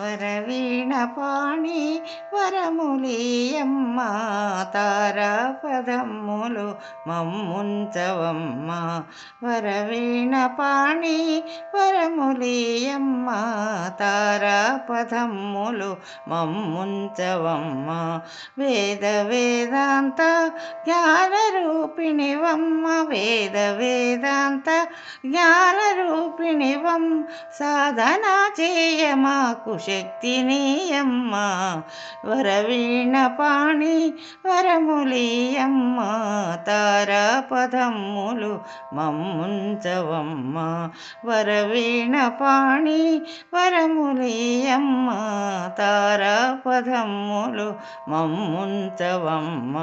వరవీణ పాణి వరములీయమ్మ తారాపదమ్ములు మమ్ముంచవమ్మ. వరవీణ పాణి వరములీయమ్మ తారాపదమ్ములు మమ్ముంచవమ్మ. వేద వేదాంత జ్ఞానరూపిణివమ్మ. వేద వేదాంత జ్ఞానరూపిణివం సాధన చేయ మాకు శక్తినీయమ్మ. వరవీణ పాణి వరములీయమ్మ. తారాపదమ్ములు మమ్ముంచవమ్మ. వరవీణ పాణి వరములీయమ్మ. తారాపదమ్ములు మమ్ముంచవమ్మ.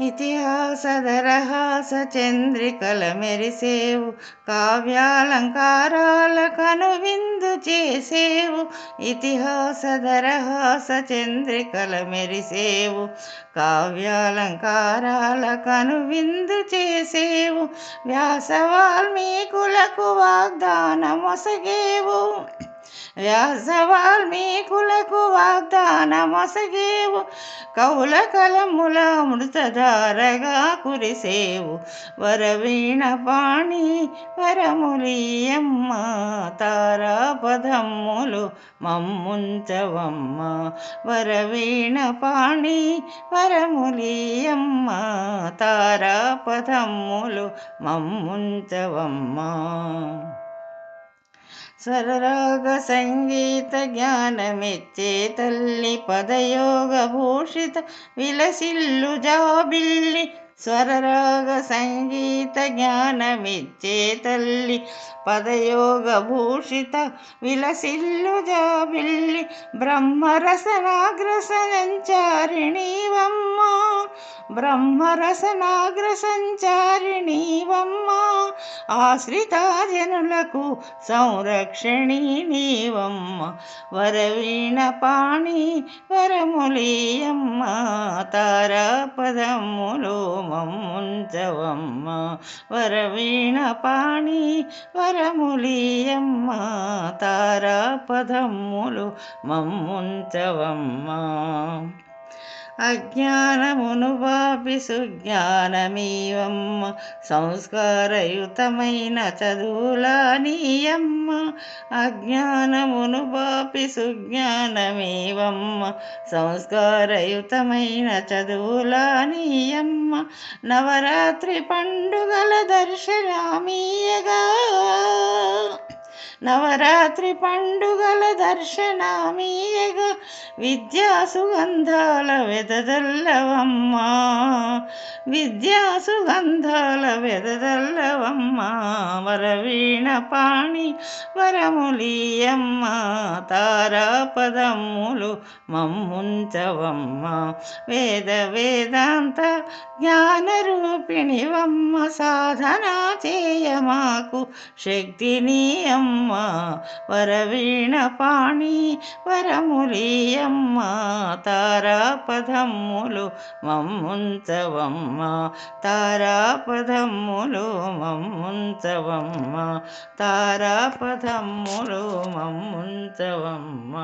ఇతిహాసదరహాస చంద్రికల మెరిసేవు కావ్యాలంకారాల కనువిందు చేసేవు ఇతిహాసదరహాస చంద్రికల మెరిసేవు కావ్యాలంకారాల కనువిందు చేసేవు వ్యాస వాల్మీకులకు వాగ్దానమొసగేవు వ్యాస వాల్మీకులకు వాగ్దానమొసగేవు కౌల కలముల మృతధారగా కురిసేవు. వరవీణ పాణి వరములియమ్మ తారాపదమ్ములు మమ్ముంచవమ్మ. వరవీణ పాణి వరములియమ్మ తారాపదమ్ములు మమ్ముంచవమ్మ. స్వరరాగ సంగీత జ్ఞానమెచ్చే తల్లి పదయోగ భూషిత విలసిల్లు జాబిల్లి స్వరరాగ సంగీత జ్ఞానమిచ్చే తల్లి పదయోగ భూషిత విలసిల్లు జాబిల్లి బ్రహ్మరసనాగ్రసంచారిణీవమ్మ బ్రహ్మరసనాగ్రసంచారి ఆశ్రితజనులకు సంరక్షణి నీవమ్మ. వరవీణ పాణి వరములీయమ్మ తారాపదములో మమ్ముంచవమ్మ. వరవీణ పాణి వరములీయమ్మ తారాపదములు మమ్ముంచవమ్మ. అజ్ఞానమును వాపి సుజ్ఞానమీవమ్మ సంస్కారయుతమైన చదువులానీయమ్మ అజ్ఞానమును వాపి సుజ్ఞానమీవమ్మ సంస్కారయుతమైన చదువులానీయమ్మ నవరాత్రి పండుగల దర్శనామీయగా. నవరాత్రి పండుగల దర్శనమీయగా విద్యా సుగంధాల వెదదల్లవమ్మా విద్యా సుగంధాల వెదదల్లవమ్మ వరవీణ పాణి వరములీయమ్మ తారాపదమ్ములు మమ్ముంచవమ్మ వేద వేదాంత జ్ఞానరూపిణివమ్మ సాధన చేయమాకు శక్తినీయమ్మ వరవీణ పాణి వరములీయమ్మ తారాపదమ్ములు మమ్ముంచవమ్మ. తారాపదమ్ములు మమ్ముంచవమ్మ తారాపదమ్ములు మమ్ముంచవమ్మ